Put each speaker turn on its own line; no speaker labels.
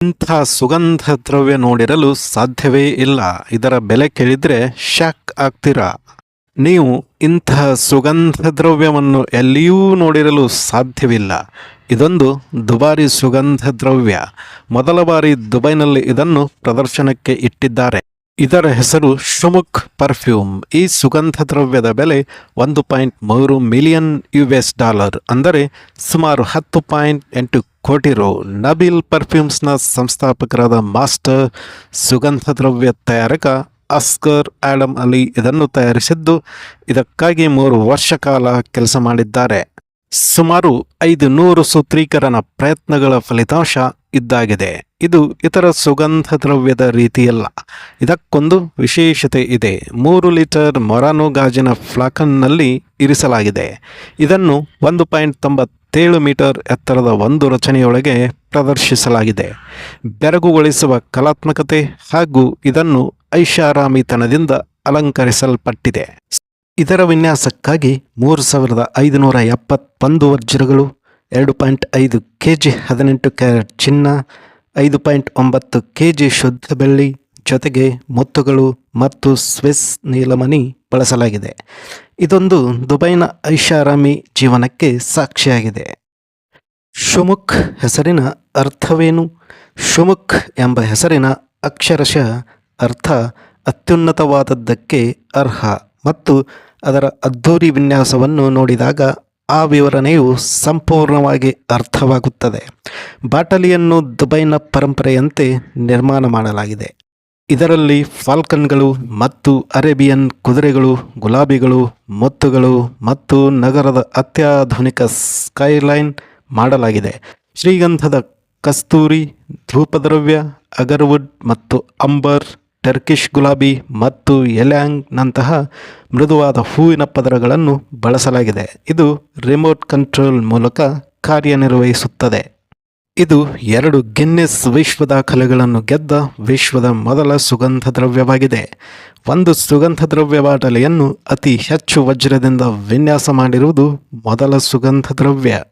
ಇಂಥ ಸುಗಂಧ ದ್ರವ್ಯ ನೋಡಿರಲು ಸಾಧ್ಯವೇ ಇಲ್ಲ. ಇದರ ಬೆಲೆ ಕೇಳಿದ್ರೆ ಶಾಕ್ ಆಗ್ತೀರಾ? ನೀವು ಇಂತಹ ಸುಗಂಧ ದ್ರವ್ಯವನ್ನು ಎಲ್ಲಿಯೂ ನೋಡಿರಲು ಸಾಧ್ಯವಿಲ್ಲ. ಇದೊಂದು ದುಬಾರಿ ಸುಗಂಧ ದ್ರವ್ಯ ಮೊದಲ ಬಾರಿ ದುಬೈನಲ್ಲಿ ಇದನ್ನು ಪ್ರದರ್ಶನಕ್ಕೆ ಇಟ್ಟಿದ್ದಾರೆ. ಇದರ ಹೆಸರು ಶುಮುಕ್ ಪರ್ಫ್ಯೂಮ್ ಈ ಸುಗಂಧ ದ್ರವ್ಯದ ಬೆಲೆ ಒಂದು ಪಾಯಿಂಟ್ ಮೂರು ಮಿಲಿಯನ್ ಯು ಎಸ್ ಡಾಲರ್ ಅಂದರೆ ಸುಮಾರು ಹತ್ತು ಪಾಯಿಂಟ್ ಎಂಟು ಕೋಟಿ ರು. ನಬಿಲ್ ಪರ್ಫ್ಯೂಮ್ಸ್ನ ಸಂಸ್ಥಾಪಕರಾದ ಮಾಸ್ಟರ್ ಸುಗಂಧ ದ್ರವ್ಯ ತಯಾರಕ ಅಸ್ಕರ್ ಆಡಮ್ ಅಲಿ ಇದನ್ನು ತಯಾರಿಸಿದ್ದು ಇದಕ್ಕಾಗಿ ಮೂರು ವರ್ಷ ಕಾಲ ಕೆಲಸ ಮಾಡಿದ್ದಾರೆ. ಸುಮಾರು ಐದು ನೂರು ಸೂತ್ರೀಕರಣ ಪ್ರಯತ್ನಗಳ ಫಲಿತಾಂಶ ಇದ್ದಾಗಿದೆ. ಇದು ಇತರ ಸುಗಂಧ ದ್ರವ್ಯದ ರೀತಿಯಲ್ಲ. ಇದಕ್ಕೊಂದು ವಿಶೇಷತೆ ಇದೆ. ಮೂರು ಲೀಟರ್ ಮೊರಾನು ಗಾಜಿನ ಫ್ಲಾಕನ್ನಲ್ಲಿ ಇರಿಸಲಾಗಿದೆ. ಇದನ್ನು ಒಂದು ಪಾಯಿಂಟ್ ತೊಂಬತ್ತೇಳು ಮೀಟರ್ ಎತ್ತರದ ಒಂದು ರಚನೆಯೊಳಗೆ ಪ್ರದರ್ಶಿಸಲಾಗಿದೆ. ಬೆರಗುಗೊಳಿಸುವ ಕಲಾತ್ಮಕತೆ ಹಾಗೂ ಇದನ್ನು ಐಷಾರಾಮಿತನದಿಂದ ಅಲಂಕರಿಸಲ್ಪಟ್ಟಿದೆ. ಇದರ ವಿನ್ಯಾಸಕ್ಕಾಗಿ ಮೂರು ಸಾವಿರದ ಐದುನೂರ ಎಪ್ಪತ್ತೊಂದು ವಜ್ರಗಳು ಎರಡು ಪಾಯಿಂಟ್ ಐದು ಕೆ ಜಿ ಹದಿನೆಂಟು ಕ್ಯಾರೆಟ್ ಚಿನ್ನ, ಐದು ಪಾಯಿಂಟ್ ಒಂಬತ್ತು ಕೆ ಜಿ ಶುದ್ಧ ಬೆಳ್ಳಿ, ಜೊತೆಗೆ ಮುತ್ತುಗಳು ಮತ್ತು ಸ್ವಿಸ್ ನೀಲಮಣಿ ಬಳಸಲಾಗಿದೆ. ಇದೊಂದು ದುಬೈನ ಐಷಾರಾಮಿ ಜೀವನಕ್ಕೆ ಸಾಕ್ಷಿಯಾಗಿದೆ. ಶುಮುಖ್ ಹೆಸರಿನ ಅರ್ಥವೇನು? ಶುಮುಖ್ ಎಂಬ ಹೆಸರಿನ ಅಕ್ಷರಶಃ ಅರ್ಥ ಅತ್ಯುನ್ನತವಾದದ್ದಕ್ಕೆ ಅರ್ಹ ಮತ್ತು ಅದರ ಅದ್ಧೂರಿ ವಿನ್ಯಾಸವನ್ನು ನೋಡಿದಾಗ ಆ ವಿವರಣೆಯು ಸಂಪೂರ್ಣವಾಗಿ ಅರ್ಥವಾಗುತ್ತದೆ. ಬಾಟಲಿಯನ್ನು ದುಬೈನ ಪರಂಪರೆಯಂತೆ ನಿರ್ಮಾಣ ಮಾಡಲಾಗಿದೆ. ಇದರಲ್ಲಿ ಫಾಲ್ಕನ್ಗಳು ಮತ್ತು ಅರೇಬಿಯನ್ ಕುದುರೆಗಳು, ಗುಲಾಬಿಗಳು, ಮುತ್ತುಗಳು ಮತ್ತು ನಗರದ ಅತ್ಯಾಧುನಿಕ ಸ್ಕೈಲೈನ್ ಮಾಡಲಾಗಿದೆ. ಶ್ರೀಗಂಧದ ಕಸ್ತೂರಿ, ಧೂಪದ್ರವ್ಯ, ಅಗರ್ವುಡ್ ಮತ್ತು ಅಂಬರ್ ಟರ್ಕಿಶ್ ಗುಲಾಬಿ ಮತ್ತು ಎಲ್ಯಾಂಗ್ನಂತಹ ಮೃದುವಾದ ಹೂವಿನ ಪದರಗಳನ್ನು ಬಳಸಲಾಗಿದೆ. ಇದು ರಿಮೋಟ್ ಕಂಟ್ರೋಲ್ ಮೂಲಕ ಕಾರ್ಯನಿರ್ವಹಿಸುತ್ತದೆ. ಇದು ಎರಡು ಗಿನ್ನಿಸ್ ವಿಶ್ವ ದಾಖಲೆಗಳನ್ನು ಗೆದ್ದ ವಿಶ್ವದ ಮೊದಲ ಸುಗಂಧ ದ್ರವ್ಯವಾಗಿದೆ. ಒಂದು ಸುಗಂಧ ದ್ರವ್ಯ ಬಾಟಲಿಯನ್ನು ಅತಿ ಹೆಚ್ಚು ವಜ್ರದಿಂದ ವಿನ್ಯಾಸ ಮಾಡಿರುವುದು ಮೊದಲ ಸುಗಂಧ ದ್ರವ್ಯ.